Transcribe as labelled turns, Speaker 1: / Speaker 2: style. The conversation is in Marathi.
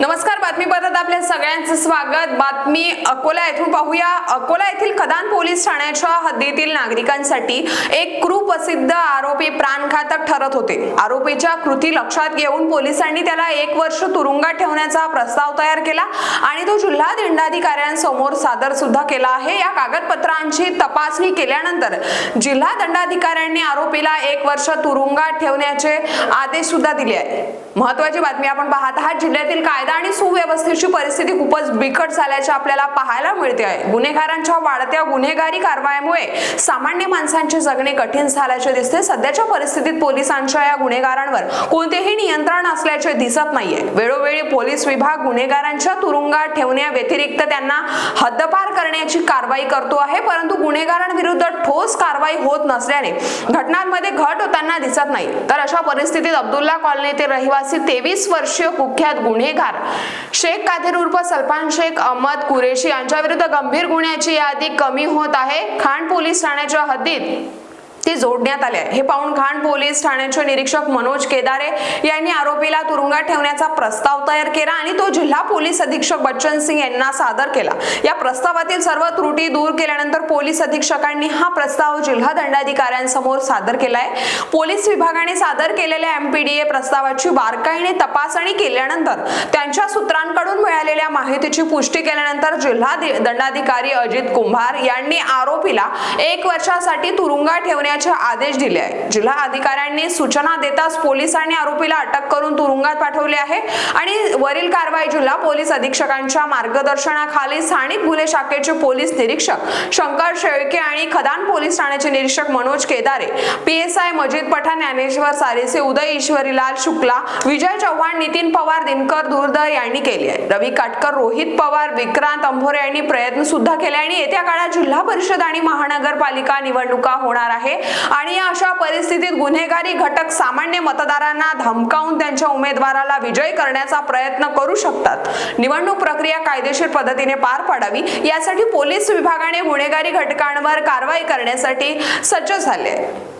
Speaker 1: नमस्कार बातमीपत्रात आपल्या सगळ्यांचं स्वागत. बातमी अकोला येथून पाहूया. अकोला येथील खदान पोलीस ठाण्याच्या हद्दीतील नागरिकांसाठी एक कुप्रसिद्ध आरोपी प्राणघातक ठरत होते. आरोपीच्या कृती लक्षात घेऊन पोलिसांनी त्याला एक वर्ष तुरुंगात ठेवण्याचा प्रस्ताव तयार केला आणि तो जिल्हा दंडाधिकाऱ्यांसमोर सादर सुद्धा केला आहे. या कागदपत्रांची तपासणी केल्यानंतर जिल्हा दंडाधिकाऱ्यांनी आरोपीला एक वर्ष तुरुंगात ठेवण्याचे आदेश सुद्धा दिले आहे महत्वाची बातमी आपण पाहत आहात. जिल्ह्यातील कायदा आणि सुव्यवस्थेची परिस्थिती खूपच बिकट झाल्याचे आपल्याला पाहायला मिळते आहे. गुन्हेगारांच्या वाढत्या गुन्हेगारी कारवायामुळे सामान्य माणसांचे जगणे कठीण झाल्याचे दिसते. सध्याच्या परिस्थितीत पोलिसांच्या या गुन्हेगारांवर कोणतेही नियंत्रण असल्याचे दिसत नाहीये. वेळोवेळी पोलीस विभाग गुन्हेगारांच्या तुरुंगात ठेवण्या व्यतिरिक्त त्यांना हद्दपार करण्याची कारवाई करतो आहे परंतु गुन्हेगारांविरुद्ध ठोस कारवाई होत नसल्याने घटनांमध्ये घट होताना दिसत नाही. तर अशा परिस्थितीत अब्दुल्ला कॉलनीतील रहिवासी तेवीस वर्षीय कुख्यात गुन्हेगार शेख कादेर उर्फ सलमान शेख अहमद कुरेशी यांच्याविरुद्ध गंभीर गुन्ह्याची यादी कमी होत आहे. खाण पोलीस ठाण्याच्या हद्दीत ती जोडण्यात आले हे पाहून खाण पोलीस ठाण्याचे निरीक्षक मनोज केदारे यांनी आरोपीला तुरुंगात ठेवण्याचा प्रस्ताव तयार केला आणि तो जिल्हा पोलीस अधीक्षक बच्चन सिंग यांना सादर केला. या प्रस्तावातील सर्व त्रुटी दूर केल्यानंतर पोलीस अधीक्षकांनी हा प्रस्ताव जिल्हा दंडाधिकाऱ्यांसमोर सादर केला आहे. पोलीस विभागाने सादर केलेल्या एमपीडीए प्रस्तावाची बारकाईने तपासणी केल्यानंतर त्यांच्या सूत्रांकडून मिळालेल्या माहितीची पुष्टी केल्यानंतर जिल्हा दंडाधिकारी अजित कुंभार यांनी आरोपीला एक वर्षासाठी तुरुंगात ठेवण्या ठेवण्याचे आदेश दिले आहे जिल्हा अधिकाऱ्यांनी सूचना देताच पोलिसांनी आरोपीला अटक करून तुरुंगात पाठवले आहे आणि वरील कारवाई जिल्हा पोलीस अधीक्षकांच्या मार्गदर्शनाखाली स्थानिक गुन्हे शाखेचे पोलीस निरीक्षक शंकर शेळके आणि खदान पोलीस ठाण्याचे निरीक्षक मनोज केदारे पीएसआय मजिद पठाण ज्ञानेश्वर सारेसे उदय ईश्वरीलाल शुक्ला विजय चव्हाण नितीन पवार दिनकर दुर्दर यांनी केली आहे रवी काटकर रोहित पवार विक्रांत अंभोरे यांनी प्रयत्न सुद्धा केले आणि येत्या काळात जिल्हा परिषद आणि महानगरपालिका निवडणुका होणार आहे. आणि या अशा परिस्थितीत गुन्हेगारी घटक सामान्य मतदारांना धमकावून त्यांच्या उमेदवाराला विजयी करण्याचा प्रयत्न करू शकतात. निवडणूक प्रक्रिया कायदेशीर पद्धतीने पार पाडावी. यासाठी पोलीस विभागाने गुन्हेगारी घटकांवर कारवाई करण्यासाठी सज्ज झाले. आहे